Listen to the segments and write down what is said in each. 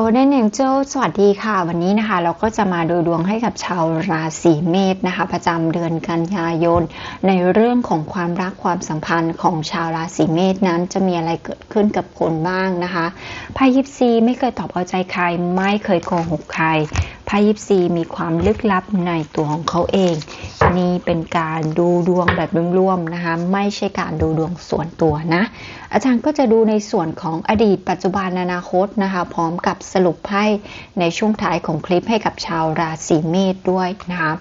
Golden Angel สวัสดีค่ะ วันนี้นะคะ เราก็จะมาดูดวงให้กับชาวราศีเมษนะคะ ประจำเดือนกันยายน ในเรื่องของความรักความสัมพันธ์ของชาวราศีเมษนั้นจะมีอะไรเกิดขึ้นกับคนบ้างนะคะไพ่ยิปซีไม่เคยตอบเอาใจใคร ไม่เคยโกหกใครไพ่ยิปซีมีความลึกลับในตัวของเขาเอง นี่เป็นการดูดวงแบบรวมๆนะคะ ไม่ใช่การดูดวงส่วนตัวนะ อาจารย์ก็จะดูในส่วนของอดีตปัจจุบันอนาคตนะคะ พร้อมกับสรุปไพ่ในช่วงท้ายของคลิปให้กับชาวราศีเมษด้วยนะคะ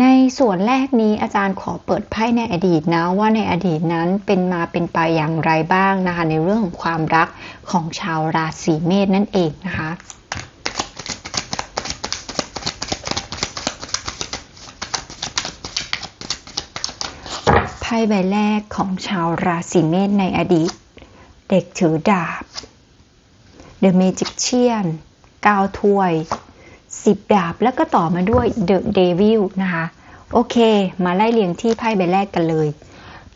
ในส่วนแรกนี้อาจารย์ขอเปิดไพ่ในอดีตนะว่าในอดีตนั้นเป็นมาเป็นไปอย่างไรบ้างนะคะ ในเรื่องของความรักของชาวราศีเมษนั่นเองนะคะ พ่ใบแรกของชาวราศีเมษในอดีต เด็กถือดาบ The Magician 9ถ้วย 10 ดาบแล้วก็ต่อมาด้วย The Devil นะคะ โอเค มาไล่เรียงที่ไพ่ใบแรกกันเลย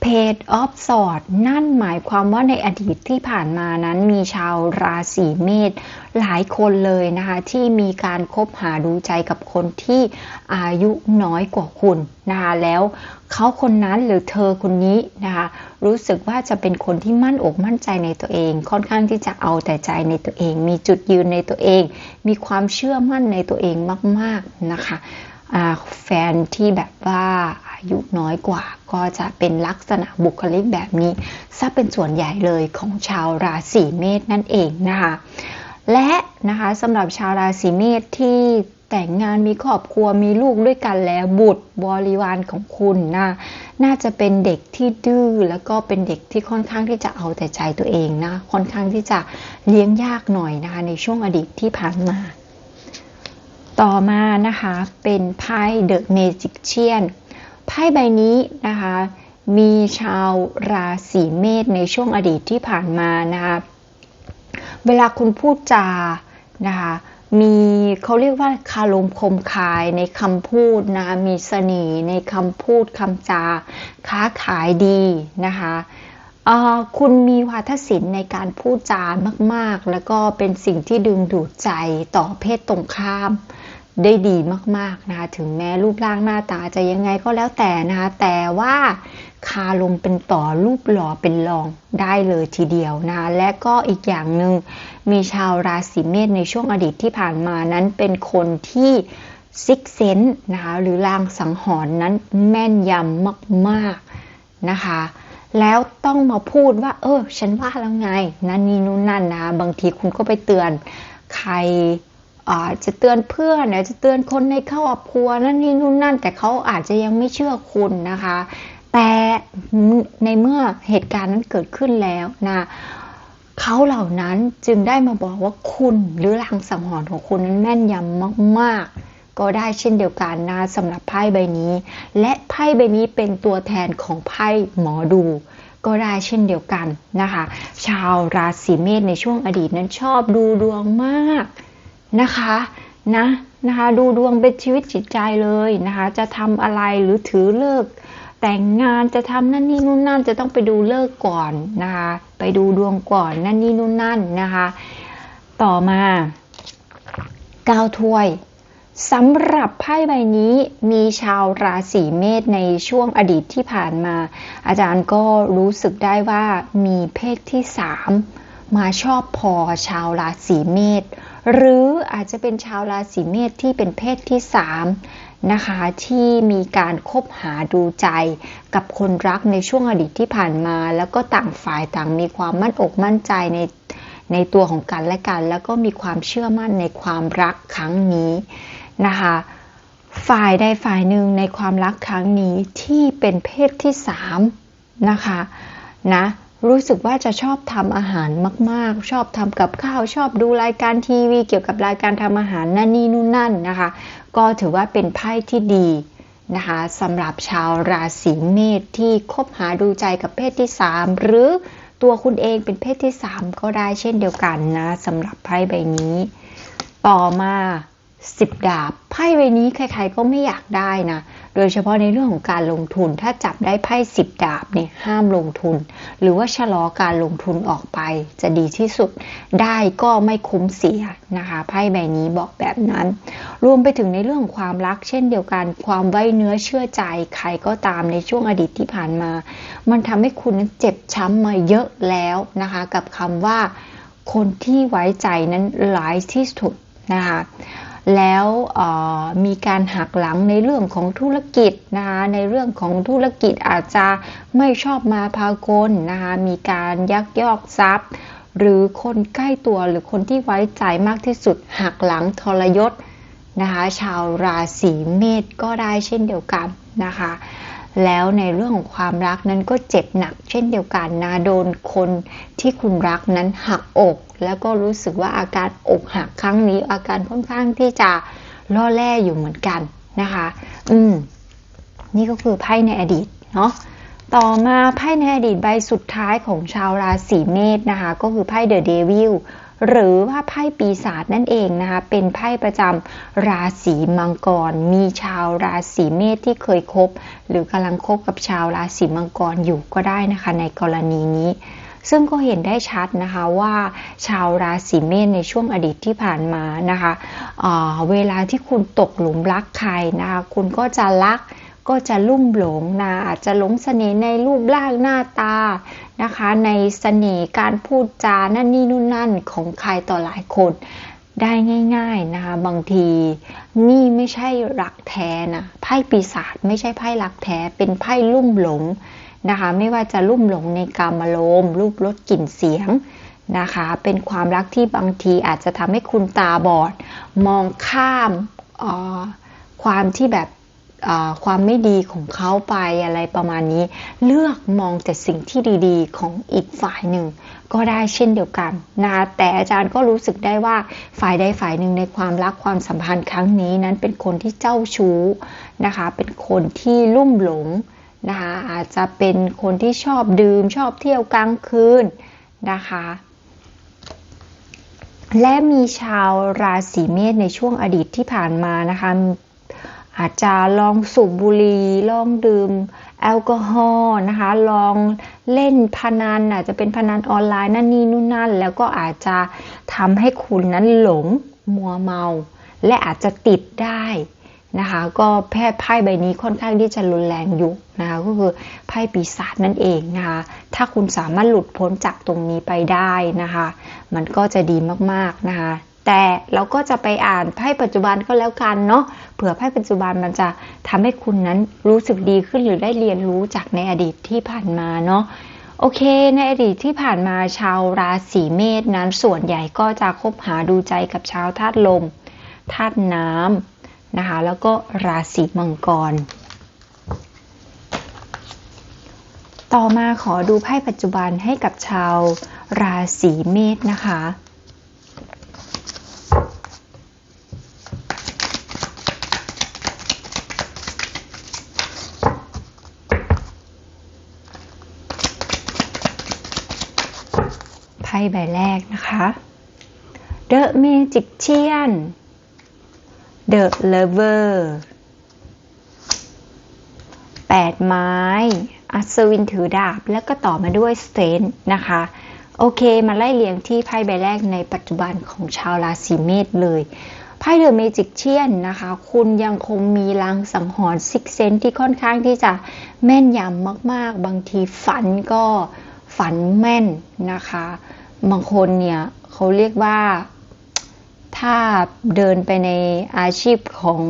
Page of Swords นั่นหมายความว่าในอดีตที่ผ่านมานั้นมีชาวราศีเมษหลายคนเลยนะคะ ที่มีการคบหาดูใจกับคนที่อายุน้อยกว่าคุณนะคะแล้วเขาคนนั้นหรือเธอคนนี้นะคะรู้สึกว่าจะเป็นคนที่มั่นอกมั่นใจในตัวเอง ค่อนข้างที่จะเอาแต่ใจในตัวเอง มีจุดยืนในตัวเอง มีความเชื่อมั่นในตัวเองมาก ๆนะคะ แฟนที่แบบว่าอายุน้อยกว่า ก็จะเป็นลักษณะบุคลิกแบบนี้ซะเป็นส่วนใหญ่เลยของชาวราศีเมษนั่นเองนะคะและนะคะสำหรับชาวราศีเมษที่แต่งงานมีครอบครัวมีลูกด้วยกันแล้วบุตรบริวารของคุณนะน่าจะเป็นเด็กที่ดื้อแล้วก็เป็นเด็กที่ค่อนข้างที่จะเอาแต่ใจตัวเองนะค่อนข้างที่จะเลี้ยงยากหน่อยนะคะในช่วงอดีตที่ผ่านมา ต่อมานะคะเป็นไพ่เดอะเมจิกเชียนไพ่ใบนี้นะคะมีชาวราศีเมษในช่วงอดีตที่ผ่านมานะคะเวลาคุณพูดจานะคะมีเขาเรียกว่าคารมคมคายในคำพูดนะคะมีเสน่ห์ในคำพูดคำจา ค้าขายดีนะคะคุณมีวาทศิลป์ในการพูดจามาก ๆ แล้วก็เป็นสิ่งที่ดึงดูดใจต่อเพศตรงข้าม ได้ดีมากๆนะคะถึงแม้รูปร่างหน้าตาจะยังไงก็แล้วแต่นะคะแต่ว่าคาลมเป็นต่อรูปหล่อเป็นรองได้เลยทีเดียวนะคะและก็อีกอย่างหนึ่งมีชาวราศีเมษในช่วงอดีตที่ผ่านมานั้นเป็นคนที่ซิกเซนนะคะหรือลางสังหรณ์นั้นแม่นยำมากๆนะคะแล้วต้องมาพูดว่า เออ ฉันว่าแล้วไง นั่นนี่นู่นนั่นนะ บางทีคุณก็ไปเตือนใคร จะเตือนเพื่อนหรือจะเตือนคนในครอบครัวนั่นนี่นู่นนั่น แต่เขาอาจจะยังไม่เชื่อคุณนะคะ แต่ในเมื่อเหตุการณ์นั้นเกิดขึ้นแล้วนะเขาเหล่านั้นจึงได้มาบอกว่าคุณหรือลางสังหรณ์ของคุณนั้นแม่นยำมากๆ ก็ได้เช่นเดียวกันนะสำหรับไพ่ใบนี้ และไพ่ใบนี้เป็นตัวแทนของไพ่หมอดูก็ได้เช่นเดียวกันนะคะ ชาวราศีเมษในช่วงอดีตนั้นชอบดูดวงมาก นะคะนะนะคะดูดวงเป็นชีวิตจิตใจเลยนะคะจะทำอะไรหรือถือเลิก แต่งงานจะทำนั่นนี่นู่นนั่นจะต้องไปดูเลิกก่อนนะคะไปดูดวงก่อนนั่นนี่นู่นนั่นนะคะต่อมาก้าวถ้วยสำหรับไพ่ใบนี้มีชาวราศีเมษในช่วงอดีตที่ผ่านมา อาจารย์ก็รู้สึกได้ว่ามีเพศที่สามมาชอบพอชาวราศีเมษ หรืออาจจะเป็นชาวราศีเมษที่เป็นเพศที่3นะคะที่มีการคบหาดูใจกับคนรักในช่วงอดีตที่ผ่านมา แล้วก็ต่างฝ่ายต่างมีความมั่นอกมั่นใจในในตัวของกันและกัน แล้วก็มีความเชื่อมั่นในความรักครั้งนี้นะคะฝ่ายใดฝ่ายหนึ่งในความรักครั้งนี้ที่เป็นเพศที่3นะคะนะ รู้สึกว่าจะชอบทำอาหารมาก ๆ ชอบทำกับข้าวชอบดูรายการทีวี เกี่ยวกับรายการทำอาหารนั่นนี่นู่นนั่นนะคะ ก็ถือว่าเป็นไพ่ที่ดีนะคะสำหรับชาวราศีเมษที่คบหาดูใจกับเพศที่ 3 หรือตัวคุณเองเป็นเพศที่ 3 ก็ได้เช่นเดียวกันนะสำหรับไพ่ใบนี้ ต่อมา สิบดาบไพ่ใบนี้ใครๆก็ไม่อยากได้นะ โดยเฉพาะในเรื่องของการลงทุน ถ้าจับได้ไพ่สิบดาบเนี่ยห้ามลงทุน หรือว่าชะลอการลงทุนออกไป จะดีที่สุด ได้ก็ไม่คุ้มเสียนะคะไพ่ใบนี้บอกแบบนั้น รวมไปถึงในเรื่องความรัก เช่นเดียวกัน ความไว้เนื้อเชื่อใจใครก็ตามในช่วงอดีตที่ผ่านมา มันทำให้คุณนั้นเจ็บช้ำมาเยอะแล้วนะคะ กับคำว่า คนที่ไว้ใจนั้นหลายที่สุดนะคะ แล้วมีการหักหลังในเรื่องของธุรกิจนะคะในเรื่องของธุรกิจอาจจะไม่ชอบมาพากลนะคะมีการยักยอกทรัพย์ หรือคนใกล้ตัวหรือคนที่ไว้ใจมากที่สุดหักหลังทรยศนะคะชาวราศีเมษก็ได้เช่นเดียวกันนะคะแล้วในเรื่องของความรักนั้นก็เจ็บหนักเช่นเดียวกันนะโดนคนที่คุณรักนั้นหักอก แล้วก็รู้สึกว่าอาการอกหักครั้งนี้ อาการค่อนข้างที่จะล่อแร่อยู่เหมือนกันนะคะ อืม นี่ก็คือไพ่ในอดีตเนาะต่อมาไพ่ในอดีตใบสุดท้ายของชาวราศีเมษนะคะ ก็คือไพ่เดอะเดวิลหรือว่าไพ่ปีศาจนั่นเองนะคะ เป็นไพ่ประจำราศีมังกร มีชาวราศีเมษที่เคยคบ หรือกำลังคบกับชาวราศีมังกรอยู่ก็ได้นะคะ ในกรณีนี้ ซึ่งก็เห็นได้ชัดนะคะว่าชาวราศีเมษในช่วงอดีตที่ผ่านมานะคะเเวลาที่คุณตกหลุมรักใครนะคะคุณก็จะรักก็จะลุ่มหลงนะอาจจะหลงเสน่ห์ในรูปร่างหน้าตานะคะ ในเสน่ห์การพูดจานั่นนี่นู่นนั่นของใครต่อหลายคนได้ง่าย ๆนะคะบางทีนี่ไม่ใช่รักแท้นะไพ่ปีศาจไม่ใช่ไพ่รักแท้เป็นไพ่ลุ่มหลง นะคะ ไม่ว่าจะลุ่มหลงในกามารมณ์รูปรสกลิ่นเสียงนะคะ เป็นความรักที่บางทีอาจจะทำให้คุณตาบอด มองข้ามความที่แบบความไม่ดีของเขาไปอะไรประมาณนี้ เลือกมองแต่สิ่งที่ดีๆ ของอีกฝ่ายหนึ่ง ก็ได้เช่นเดียวกันนะแต่อาจารย์ก็รู้สึกได้ว่าฝ่ายใดฝ่ายหนึ่งในความรักความสัมพันธ์ครั้งนี้นั้นเป็นคนที่เจ้าชู้นะคะ เป็นคนที่ลุ่มหลง นะคะอาจจะเป็นคนที่ชอบดื่มชอบเที่ยวกลางคืนนะคะและมีชาวราศีเมษในช่วงอดีตที่ผ่านมานะคะ อาจจะลองสูบบุหรี่ลองดื่มแอลกอฮอล์นะคะ ลองเล่นพนันอาจจะเป็นพนันออนไลน์นั่นนี่นู่นนั่น แล้วก็อาจจะทำให้คุณนั้นหลงมัวเมา และอาจจะติดได้ นะคะ ก็แพทย์ไพ่ใบนี้ค่อนข้างที่จะรุนแรงอยู่นะคะก็คือไพ่ปีศาจนั่นเองนะคะถ้าคุณสามารถหลุดพ้นจากตรงนี้ไปได้นะคะ มันก็จะดีมากๆนะคะแต่เราก็จะไปอ่านไพ่ปัจจุบันก็แล้วกันเนาะเผื่อไพ่ปัจจุบันมันจะทำให้คุณนั้นรู้สึกดีขึ้นหรือได้เรียนรู้จากในอดีตที่ผ่านมาเนาะโอเค ในอดีตที่ผ่านมาชาวราศีเมษนั้นส่วนใหญ่ก็จะคบหาดูใจกับชาวธาตุลมธาตุน้ำ นะคะ แล้วก็ราศีมังกร ต่อมาขอดูไพ่ปัจจุบันให้กับชาวราศีเมษนะคะไพ่ใบแรกนะคะ The Magician The Lover แปดไม้ อัศวินถือดาบ แล้วก็ต่อมาด้วยสเตนนะคะ โอเค มาไล่เลียงที่ไพ่ใบแรกในปัจจุบันของชาวราศีเมษเลยไพ่เดอะเมจิกเชียนนะคะ คุณยังคงมีลังสังหรณ์ซิกเซนที่ค่อนข้างที่จะแม่นยำมากๆ บางทีฝันก็ฝันแม่นนะคะ บางคนเนี่ยเขาเรียกว่า ถ้าเดินไปในอาชีพของ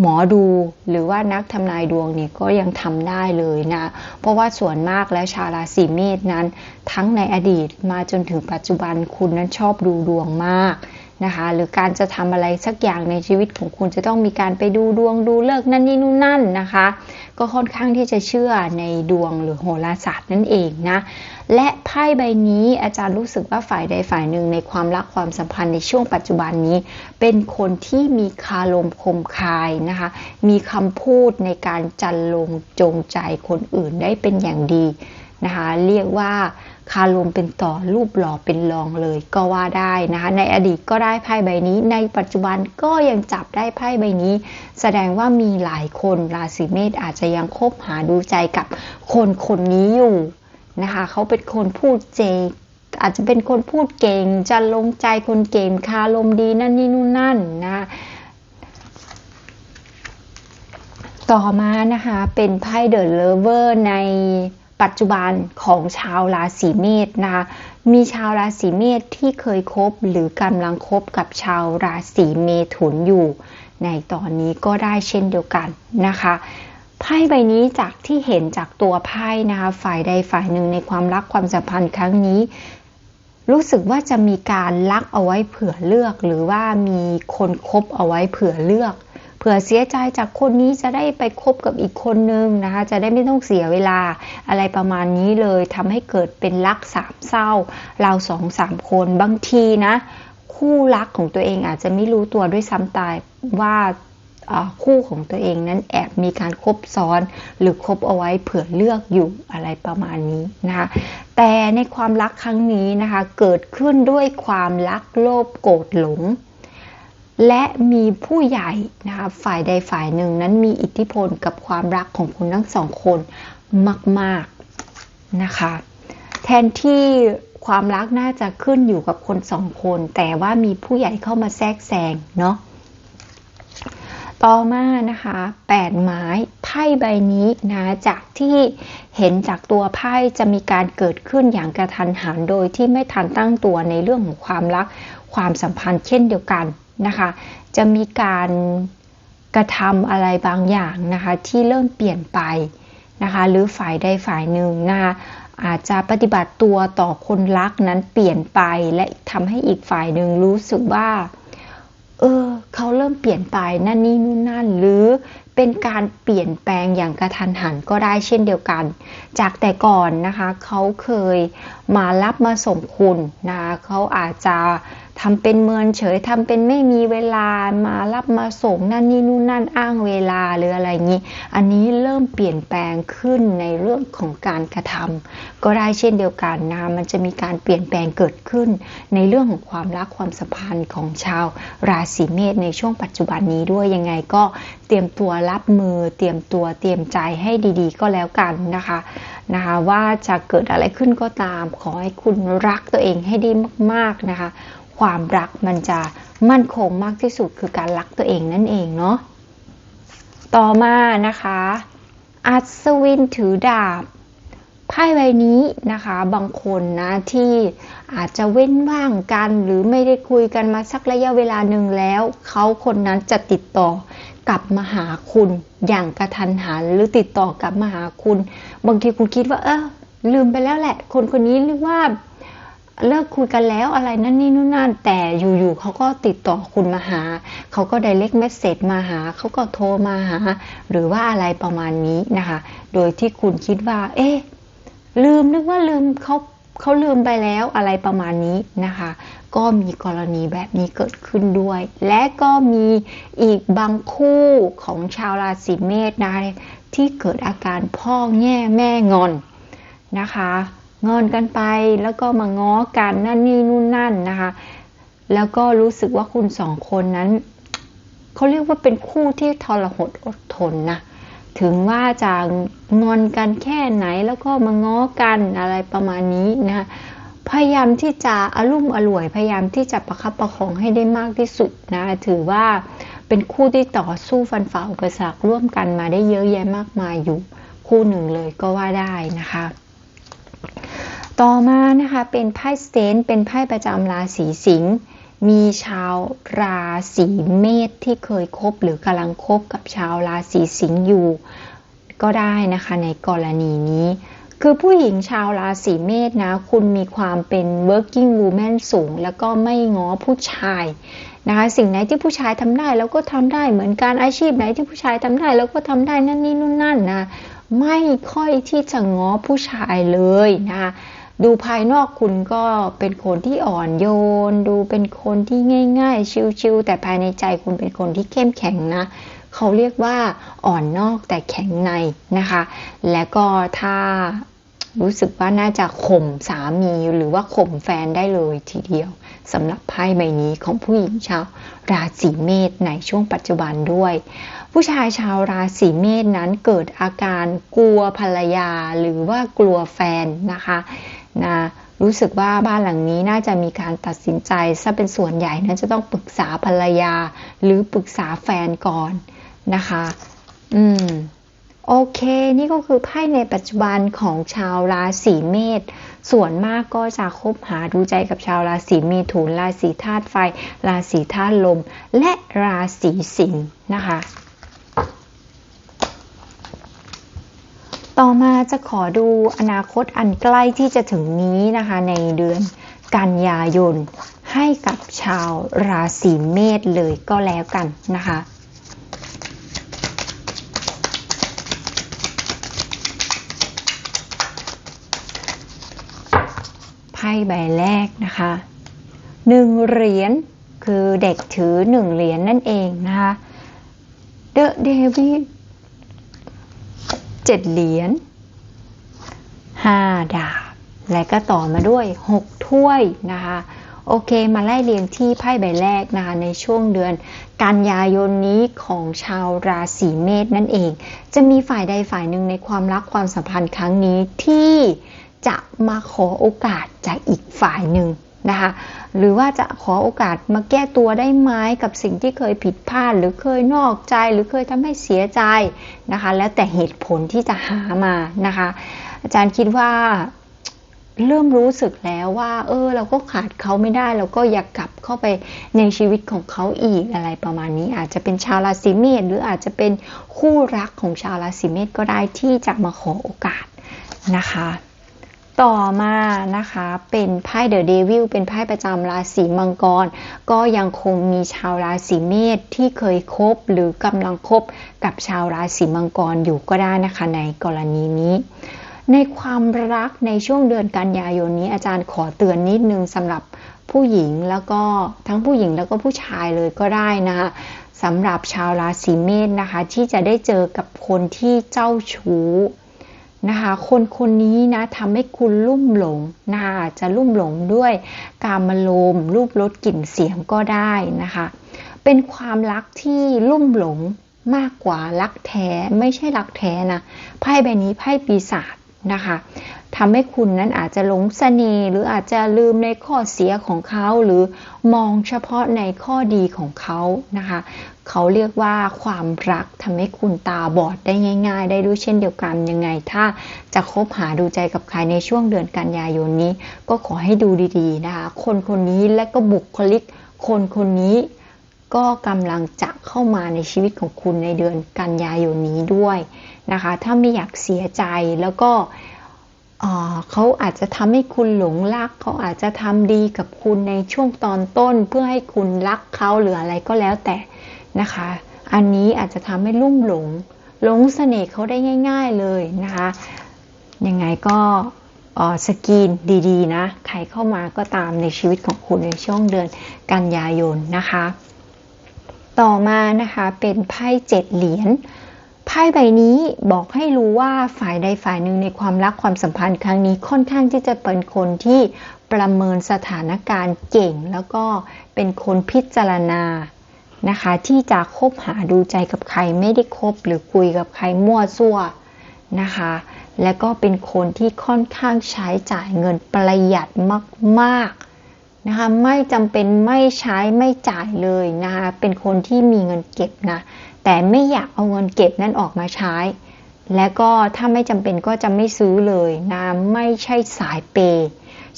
หมอดูหรือว่านักทำนายดวงเนี่ยก็ยังทำได้เลยนะ เพราะว่าส่วนมากแล้วชาวราศีเมษนั้น ทั้งในอดีตมาจนถึงปัจจุบันคุณนั้นชอบดูดวงมาก นะคะ หรือการจะทำอะไรสักอย่างในชีวิตของคุณจะต้องมีการไปดูดวงดูเลิกนั่นนี่นู่นนั่นนะคะ ก็ค่อนข้างที่จะเชื่อในดวงหรือโหราศาสตร์นั่นเองนะ และไพ่ใบนี้อาจารย์รู้สึกว่าฝ่ายใดฝ่ายหนึ่งในความรักความสัมพันธ์ในช่วงปัจจุบันนี้ เป็นคนที่มีคารมคมคายนะคะ มีคำพูดในการจันลงจงใจคนอื่นได้เป็นอย่างดีนะคะ เรียกว่า คารมเป็นต่อรูปหล่อเป็นรองเลยก็ว่าได้นะคะ ในอดีตก็ได้ไพ่ใบนี้ ในปัจจุบันก็ยังจับได้ไพ่ใบนี้ แสดงว่ามีหลายคนราศีเมษอาจจะยังคบหาดูใจกับคนคนนี้อยู่นะคะเขาเป็นคนพูดเจอาจจะเป็นคนพูดเก่งจะลงใจคนเก่งคารมดีนั่นนี่นู่นนั่นนะต่อมานะคะเป็นไพ่เดอะเลเวอร์ใน ปัจจุบันของชาวราศีเมษนะคะมีชาวราศีเมษที่เคยคบหรือกำลังคบกับชาวราศีเมถุนอยู่ ในตอนนี้ก็ได้เช่นเดียวกันนะคะไพ่ใบนี้จากที่เห็นจากตัวไพ่นะคะฝ่ายใดฝ่ายหนึ่งในความรักความสัมพันธ์ครั้งนี้ รู้สึกว่าจะมีการลักเอาไว้เผื่อเลือก หรือว่ามีคนคบเอาไว้เผื่อเลือก เผื่อเสียใจจากคนนี้จะได้ไปคบกับอีกคนนึงนะคะ จะได้ไม่ต้องเสียเวลาอะไรประมาณนี้เลยทำให้เกิดเป็นรักสามเศร้า เราสองสามคนบางทีนะ คู่รักของตัวเองอาจจะไม่รู้ตัวด้วยซ้ำตายว่าคู่ของตัวเองนั้นแอบมีการคบซ้อนหรือคบเอาไว้เผื่อเลือกอยู่อะไรประมาณนี้นะคะแต่ในความรักครั้งนี้นะคะ เกิดขึ้นด้วยความรักโลภโกรธหลง และมีผู้ใหญ่นะคะฝ่ายใดฝ่ายหนึ่งนั้นมีอิทธิพลกับความรักของคุณทั้งสองคนมากๆนะคะแทนที่ความรักน่าจะขึ้นอยู่กับคนสองคน แต่ว่ามีผู้ใหญ่เข้ามาแทรกแซงเนาะต่อมานะคะแปดไม้ไพ่ใบนี้นะจากที่เห็นจากตัวไพ่จะมีการเกิดขึ้นอย่างกระทันหันโดยที่ไม่ทันตั้งตัวในเรื่องของความรักความสัมพันธ์เช่นเดียวกัน นะคะ จะมีการกระทำอะไรบางอย่างนะคะ ที่เริ่มเปลี่ยนไปนะคะ หรือฝ่ายใดฝ่ายหนึ่งนะคะอาจจะปฏิบัติตัวต่อคนรักนั้นเปลี่ยนไปและทำให้อีกฝ่ายหนึ่งรู้สึกว่า เออเขาเริ่มเปลี่ยนไปนั่นนี่นู่นนั่น หรือ เป็นการเปลี่ยนแปลงอย่างกระทันหันก็ได้เช่นเดียวกัน จากแต่ก่อนนะคะเขาเคยมารับมาส่งคุณนะคะเขาอาจจะทำเป็นเมินเฉยทำเป็นไม่มีเวลามารับมาส่งนั่นนี่นู่นนั่นอ้างเวลาหรืออะไรงนี้ อันนี้เริ่มเปลี่ยนแปลงขึ้นในเรื่องของการกระทำก็ได้เช่นเดียวกันนะมันจะมีการเปลี่ยนแปลงเกิดขึ้น ในเรื่องของความรักความสัมพันธ์ของชาวราศีเมษในช่วงปัจจุบันนี้ด้วยยังไงก็ ตรียมตัวรับมือ เตรียมตัวเตรียมใจให้ดีๆ ก็แล้วกันนะคะนะคะว่าจะเกิดอะไรขึ้นก็ตาม ขอให้คุณรักตัวเองให้ดีมากๆนะคะ ความรักมันจะมั่นคงมากที่สุดคือการรักตัวเองนั่นเองเนาะต่อมานะคะ อัศวินถือดาบไพ่ใบนี้นะคะบางคนนะที่อาจจะเว้นว่างกันหรือไม่ได้คุยกันมาสักระยะเวลาหนึ่งแล้ว เขาคนนั้นจะติดต่อ กลับมาหาคุณอย่างกระทันหันหรือติดต่อกลับมาหาคุณ บางทีคุณคิดว่า เออลืมไปแล้วแหละ คนคนนี้หรือว่าเลิกคุยกันแล้วอะไรนั่นนี่นู่นนั่นแต่อยู่ๆเขาก็ติดต่อคุณมาหา เขาก็ไดเรกเมสเซจมาหา เขาก็โทรมาหา หรือว่าอะไรประมาณนี้นะคะ โดยที่คุณคิดว่า เอ๊ะลืมนึกว่าลืมเขา เขาลืมไปแล้วอะไรประมาณนี้นะคะ ก็มีกรณีแบบนี้เกิดขึ้นด้วย และก็มีอีกบางคู่ของชาวราศีเมษนะที่เกิดอาการพ่อแง่แม่งอนนะคะงอนกันไปแล้วก็มาง้อกันนั่นนี่นู่นนั่นนะคะ แล้วก็รู้สึกว่าคุณสองคนนั้นเขาเรียกว่าเป็นคู่ที่ทรหดอดทนนะ ถึงว่าจะงอนกันแค่ไหนแล้วก็มาง้อกันอะไรประมาณนี้นะพยายามที่จะอารมอร่วย พยายามที่จะประคับประคองให้ได้มากที่สุดนะถือว่าเป็นคู่ที่ต่อสู้ฟันฝ่าอุปสรรคร่วมกันมาได้เยอะแยะมากมายอยู่คู่หนึ่งเลยก็ว่าได้นะคะ ต่อมานะคะเป็นไพ่สเตนเป็นไพ่ประจำราศีสิงห์ มีชาวราศีเมษที่เคยคบหรือกำลังคบกับชาวราศีสิงห์อยู่ ก็ได้นะคะในกรณีนี้ คือผู้หญิงชาวราศีเมษนะ คุณมีความเป็น working woman สูง แล้วก็ไม่ง้อผู้ชายนะคะสิ่งไหนที่ผู้ชายทำได้เราก็ทำได้เหมือนการอาชีพไหนที่ผู้ชายทำได้เราก็ทำได้นั่นนี่นู่นนั่นนะไม่ค่อยที่จะง้อผู้ชายเลยนะคะ ดูภายนอกคุณก็เป็นคนที่อ่อนโยน ดูเป็นคนที่ง่าย ๆ ชิวๆแต่ภายในใจคุณเป็นคนที่เข้มแข็งนะเขาเรียกว่าอ่อนนอกแต่แข็งในนะคะ และก็ถ้ารู้สึกว่าน่าจะข่มสามีหรือว่าข่มแฟนได้เลยทีเดียวสำหรับไพ่ใบนี้ของผู้หญิงชาว ราศีเมษในช่วงปัจจุบันด้วย ผู้ชายชาวราศีเมษนั้นเกิดอาการกลัวภรรยาหรือว่ากลัวแฟนนะคะ นะรู้สึกว่าบ้านหลังนี้น่าจะมีการตัดสินใจซะเป็นส่วนใหญ่นะจะต้องปรึกษาภรรยา หรือปรึกษาแฟนก่อนนะคะ อืมโอเค นี่ก็คือไพ่ในปัจจุบันของชาวราศีเมษ ส่วนมากก็จะคบหาดูใจกับชาวราศีมีถุน ราศีธาตุไฟ ราศีธาตุลม และราศีสิงห์นะคะ ต่อมาจะขอดูอนาคตอันใกล้ที่จะถึงนี้นะคะในเดือนกันยายนให้กับชาวราศีเมษเลยก็แล้วกันนะคะไพ่ใบแรกนะคะหนึ่งเหรียญคือเด็กถือหนึ่งเหรียญนั่นเองนะคะ The Devil เจ็ดเหรียญห้าดาบ และก็ต่อมาด้วยหกถ้วยนะคะ โอเคมาไล่เรียงที่ไพ่ใบแรกนะคะในช่วงเดือนกันยายนนี้ของชาวราศีเมษนั่นเอง จะมีฝ่ายใดฝ่ายหนึ่งในความรักความสัมพันธ์ครั้งนี้ที่จะมาขอโอกาสจากอีกฝ่ายหนึ่ง นะคะหรือว่าจะขอโอกาสมาแก้ตัวได้ไหมกับสิ่งที่เคยผิดพลาด หรือเคยนอกใจหรือเคยทำให้เสียใจนะคะ แล้วแต่เหตุผลที่จะหามานะคะ อาจารย์คิดว่าเริ่มรู้สึกแล้วว่า เออ เราก็ขาดเขาไม่ได้ เราก็อยากกลับเข้าไปในชีวิตของเขาอีกอะไรประมาณนี้ อาจจะเป็นชาวราศีเมษหรืออาจจะเป็นคู่รักของชาวราศีเมษก็ได้ที่จะมาขอโอกาสนะคะ ต่อมานะคะเป็นไพ่เดอะเดวิลเป็นไพ่ประจำราศีมังกร ก็ยังคงมีชาวราศีเมษที่เคยคบหรือกำลังคบกับชาวราศีมังกรอยู่ก็ได้นะคะในกรณีนี้ในความรักในช่วงเดือนกันยายนนี้อาจารย์ขอเตือนนิดนึงสำหรับผู้หญิงแล้วก็ทั้งผู้หญิงแล้วก็ผู้ชายเลยก็ได้นะคะสำหรับชาวราศีเมษนะคะ ที่จะได้เจอกับคนที่เจ้าชู้ นะคะ คนคนนี้นะทำให้คุณลุ่มหลงนะอาจะลุ่มหลงด้วยการมโลมรูปรสกลิ่นเสียงก็ได้นะคะ เป็นความรักที่ลุ่มหลงมากกว่ารักแท้ไม่ใช่รักแท้นะไพ่ใบนี้ไพ่ปีศาจนะคะ ทำให้คุณนั้นอาจจะหลงเสน่ห์หรืออาจจะลืมในข้อเสียของเขาหรือมองเฉพาะในข้อดีของเขานะคะ เขาเรียกว่าความรักทำให้คุณตาบอดได้ง่าย ๆ ได้ด้วยเช่นเดียวกันยังไง ถ้าจะคบหาดูใจกับใครในช่วงเดือนกันยายนนี้ ก็ขอให้ดูดีๆนะคะ คนคนนี้และก็บุคลิกคนคนนี้ก็กำลังจะเข้ามาในชีวิตของคุณในเดือนกันยายนนี้ด้วยนะคะ ถ้าไม่อยากเสียใจแล้วก็ เขาอาจจะทำให้คุณหลงรัก เขาอาจจะทำดีกับคุณในช่วงตอนต้น เพื่อให้คุณรักเขาหรืออะไรก็แล้วแต่นะคะ อันนี้อาจจะทำให้ลุ่มหลงหลงเสน่ห์เขาได้ง่าย ๆเลยนะคะยังไงก็สกรีนดีๆ นะ ใครเข้ามาก็ตามในชีวิตของคุณในช่วงเดือนกันยายนนะคะ ต่อมานะคะเป็นไพ่เจ็ดเหรียญ ไพ่ใบนี้บอกให้รู้ว่าฝ่ายใดฝ่ายหนึ่งในความรักความสัมพันธ์ครั้งนี้ค่อนข้างที่จะเป็นคนที่ประเมินสถานการณ์เก่ง แล้วก็เป็นคนพิจารณานะคะ ที่จะคบหาดูใจกับใครไม่ได้คบหรือคุยกับใครมั่วซั่วนะคะ และก็เป็นคนที่ค่อนข้างใช้จ่ายเงินประหยัดมากๆนะคะ ไม่จำเป็นไม่ใช้ไม่จ่ายเลยนะคะ เป็นคนที่มีเงินเก็บนะ แต่ไม่อยากเอาเงินเก็บนั้นออกมาใช้ และก็ถ้าไม่จำเป็นก็จะไม่ซื้อเลยนะไม่ใช่สายเปย์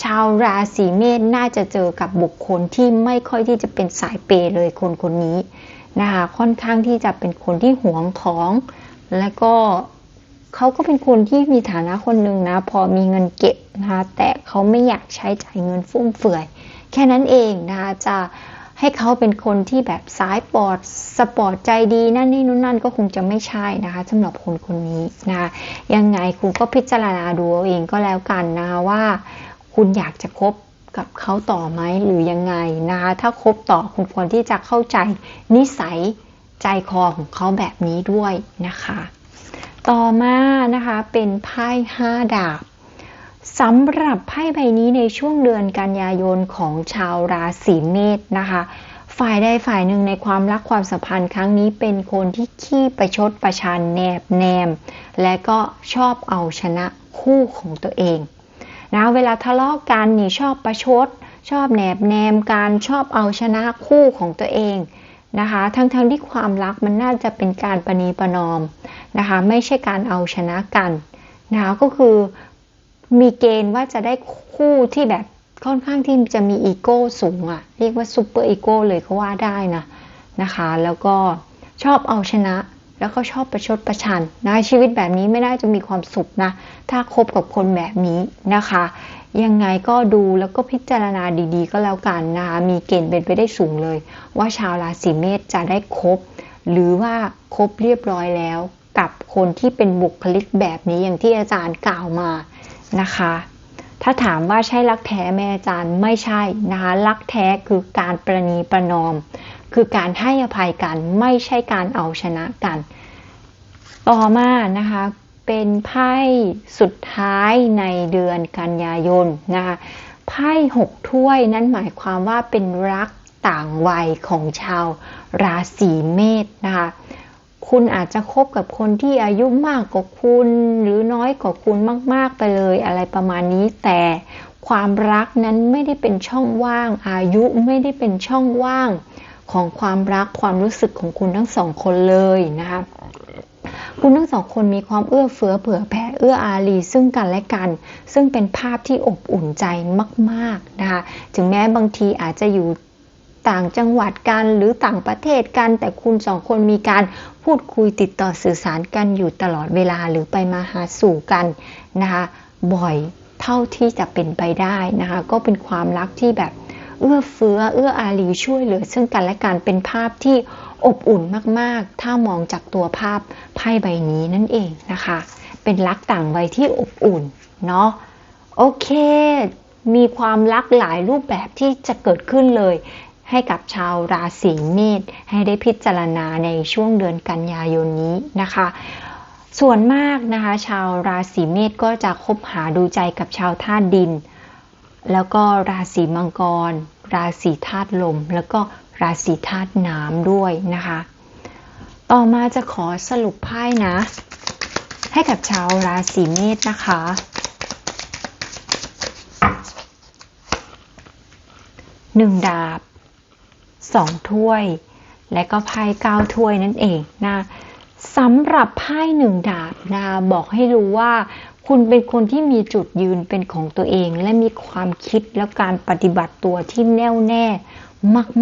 ชาวราศีเมษน่าจะเจอกับบุคคลที่ไม่ค่อยที่จะเป็นสายเปย์เลยคนคนนี้นะคะค่อนข้างที่จะเป็นคนที่หวงของ และก็เขาก็เป็นคนที่มีฐานะคนหนึ่งนะ พอมีเงินเก็บนะคะแต่เขาไม่อยากใช้จ่ายเงินฟุ่มเฟือย แค่นั้นเองนะคะจะ ให้เขาเป็นคนที่แบบสายปอดสปอร์ตใจดีนั่นนี่นู่นนั่นก็คงจะไม่ใช่นะคะสำหรับคนคนนี้นะคะยังไงคุณก็พิจารณาดูเองก็แล้วกันนะคะว่า คุณอยากจะคบกับเขาต่อไหมหรือยังไงนะคะถ้าคบต่อคุณควรที่จะเข้าใจนิสัยใจคอของเขาแบบนี้ด้วยนะคะ ต่อมานะคะเป็นไพ่ห้าดาบ สำหรับไพ่ใบนี้ในช่วงเดือนกันยายนของชาวราศีเมษนะคะ ฝ่ายใดฝ่ายหนึ่งในความรักความสัมพันธ์ครั้งนี้เป็นคนที่ขี้ประชดประชันแนบแนม และก็ชอบเอาชนะคู่ของตัวเองนะเวลาทะเลาะกันนี่ชอบประชด ชอบแนบแนมการชอบเอาชนะคู่ของตัวเองนะคะ ทั้งๆทที่ความรักมันน่าจะเป็นการประนีประนอมนะคะ ไม่ใช่การเอาชนะกันนะคะก็คือ มีเกณฑ์ว่าจะได้คู่ที่แบบค่อนข้างที่จะมีอีโก้สูงอะเรียกว่าซูเปอร์อีโก้เลยก็ว่าได้นะนะคะ แล้วก็ชอบเอาชนะ แล้วก็ชอบประชดประชันนะชีวิตแบบนี้ไม่ได้จะมีความสุขนะ ถ้าคบกับคนแบบนี้นะคะ ยังไงก็ดูแล้วก็พิจารณาดีๆ ก็แล้วกันนะคะมีเกณฑ์เป็นไปได้สูงเลย ว่าชาวราศีเมษจะได้คบ หรือว่าคบเรียบร้อยแล้ว กับคนที่เป็นบุคลิกแบบนี้อย่างที่อาจารย์กล่าวมา นะคะ ถ้าถามว่าใช่รักแท้ไหมอาจารย์ไม่ใช่นะคะ รักแท้คือการประนีประนอม คือการให้อภัยกันไม่ใช่การเอาชนะกัน ต่อมานะคะเป็นไพ่สุดท้ายในเดือนกันยายนนะคะไพ่หกถ้วยนั้นหมายความว่าเป็นรักต่างวัยของชาวราศีเมษนะคะ คุณอาจจะคบกับคนที่อายุมากกว่าคุณ หรือน้อยกว่าคุณมาก ๆ ไปเลยอะไรประมาณนี้ แต่ความรักนั้นไม่ได้เป็นช่องว่าง อายุไม่ได้เป็นช่องว่างของความรักความรู้สึกของคุณทั้งสองคนเลยนะคะคุณทั้งสองคนมีความเอื้อเฟื้อเผื่อแผ่เอื้ออารีซึ่งกันและกัน ซึ่งเป็นภาพที่อบอุ่นใจมาก ๆ นะคะ ถึงแม้บางทีอาจจะอยู่ ต่างจังหวัดกันหรือต่างประเทศกัน แต่คุณสองคนมีการพูดคุยติดต่อสื่อสารกันอยู่ตลอดเวลาหรือไปมาหาสู่กันนะคะบ่อยเท่าที่จะเป็นไปได้นะคะก็เป็นความรักที่แบบเอื้อเฟื้อเอื้ออารีช่วยเหลือซึ่งกันและกันเป็นภาพที่อบอุ่นมากๆ ถ้ามองจากตัวภาพไพ่ใบนี้นั่นเองนะคะ เป็นรักต่างวัยที่อบอุ่นเนาะโอเค มีความรักหลายรูปแบบที่จะเกิดขึ้นเลย ให้กับชาวราศีเมษให้ได้พิจารณาในช่วงเดือนกันยายนนี้นะคะ ส่วนมากนะคะ ชาวราศีเมษก็จะคบหาดูใจกับชาวธาตุดิน แล้วก็ราศีมังกร ราศีธาตุลม แล้วก็ราศีธาตุน้ำด้วยนะคะ ต่อมาจะขอสรุปไพ่นะ ให้กับชาวราศีเมษนะคะหนึ่งดาบ สองถ้วย และก็ไพ่เก้าถ้วยนั่นเองนะสำหรับไพ่หนึ่งดาบนะบอกให้รู้ว่าคุณเป็นคนที่มีจุดยืนเป็นของตัวเอง และมีความคิดและการปฏิบัติตัวที่แน่วแน่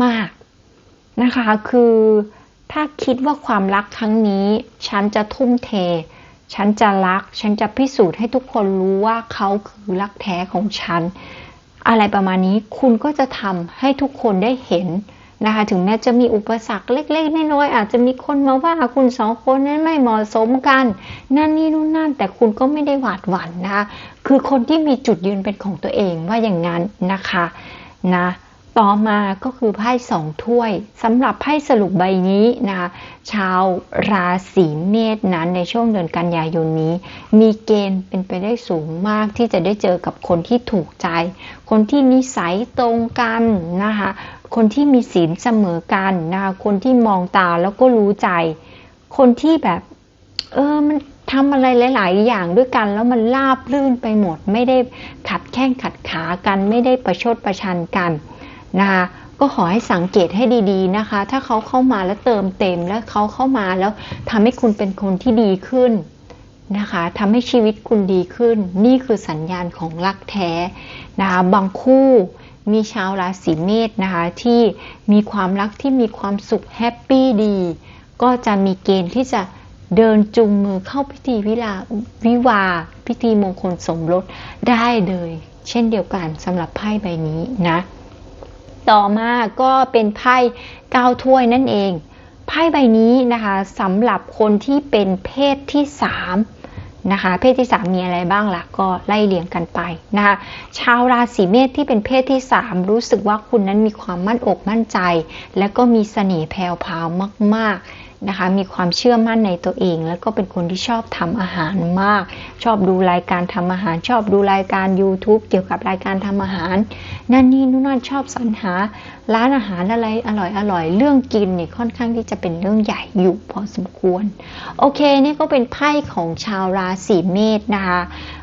มาก ๆ นะคะ คือถ้าคิดว่าความรักครั้งนี้ ฉันจะทุ่มเท ฉันจะรัก ฉันจะพิสูจน์ให้ทุกคนรู้ว่าเขาคือรักแท้ของฉัน อะไรประมาณนี้คุณก็จะทำให้ทุกคนได้เห็น นะคะ ถึงแม้จะมีอุปสรรคเล็ก ๆ น้อยๆอาจจะมีคนมาว่าคุณสองคนนั้นไม่เหมาะสมกัน นั่นนี่นู่นนั่น แต่คุณก็ไม่ได้หวาดหวั่นนะคะ คือคนที่มีจุดยืนเป็นของตัวเองว่าอย่างนั้นนะคะนะต่อมาก็คือไพ่สองถ้วยสำหรับไพ่สรุปใบนี้นะคะชาวราศีเมษนั้นในช่วงเดือนกันยายนนี้ มีเกณฑ์เป็นไปได้สูงมากที่จะได้เจอกับคนที่ถูกใจ คนที่นิสัยตรงกันนะคะ คนที่มีศีลเสมอกันนะคะคนที่มองตาแล้วก็รู้ใจ คนที่แบบ เออมันทำอะไรหลาย ๆ อย่างด้วยกันแล้วมันลาบลื่นไปหมด ไม่ได้ขัดแข้งขัดขากัน ไม่ได้ประชดประชันกันนะคะก็ขอให้สังเกตให้ดี ๆ นะคะ ถ้าเขาเข้ามาแล้วเติมเต็มแล้วเขาเข้ามาแล้วทำให้คุณเป็นคนที่ดีขึ้นนะคะทำให้ชีวิตคุณดีขึ้น นี่คือสัญญาณของรักแท้นะคะบางคู่ มีชาวราศีเมษนะคะที่มีความรักที่มีความสุขแฮปปี้ดี ก็จะมีเกณฑ์ที่จะเดินจูงมือเข้าพิธีวิลาวิวา พิธีมงคลสมรสได้เลย เช่นเดียวกันสำหรับไพ่ใบนี้นะ ต่อมาก็เป็นไพ่เก้าถ้วยนั่นเอง ไพ่ใบนี้นะคะสำหรับคนที่เป็นเพศที่สาม นะคะ เพศที่ 3 มีอะไรบ้างละ่ะก็ไล่เลียงกันไปนะคะ ชาวราศีเมษที่เป็นเพศที่ 3 รู้สึกว่าคุณนั้นมีความมั่นอกมั่นใจ และก็มีเสน่ห์แผ่วพาวมาก ๆ นะคะ มีความเชื่อมั่นในตัวเอง แล้วก็เป็นคนที่ชอบทำอาหารมาก ชอบดูรายการทำอาหาร ชอบดูรายการ YouTube เกี่ยวกับรายการทำอาหาร นั่นนี่นู่นนั่นชอบสรรหา ร้านอาหารอะไรอร่อยอร่อยเรื่องกินเนี่ยค่อนข้างที่จะเป็นเรื่องใหญ่อยู่พอสมควร โอเคนี่ก็เป็นไพ่ของชาวราศีเมษนะคะ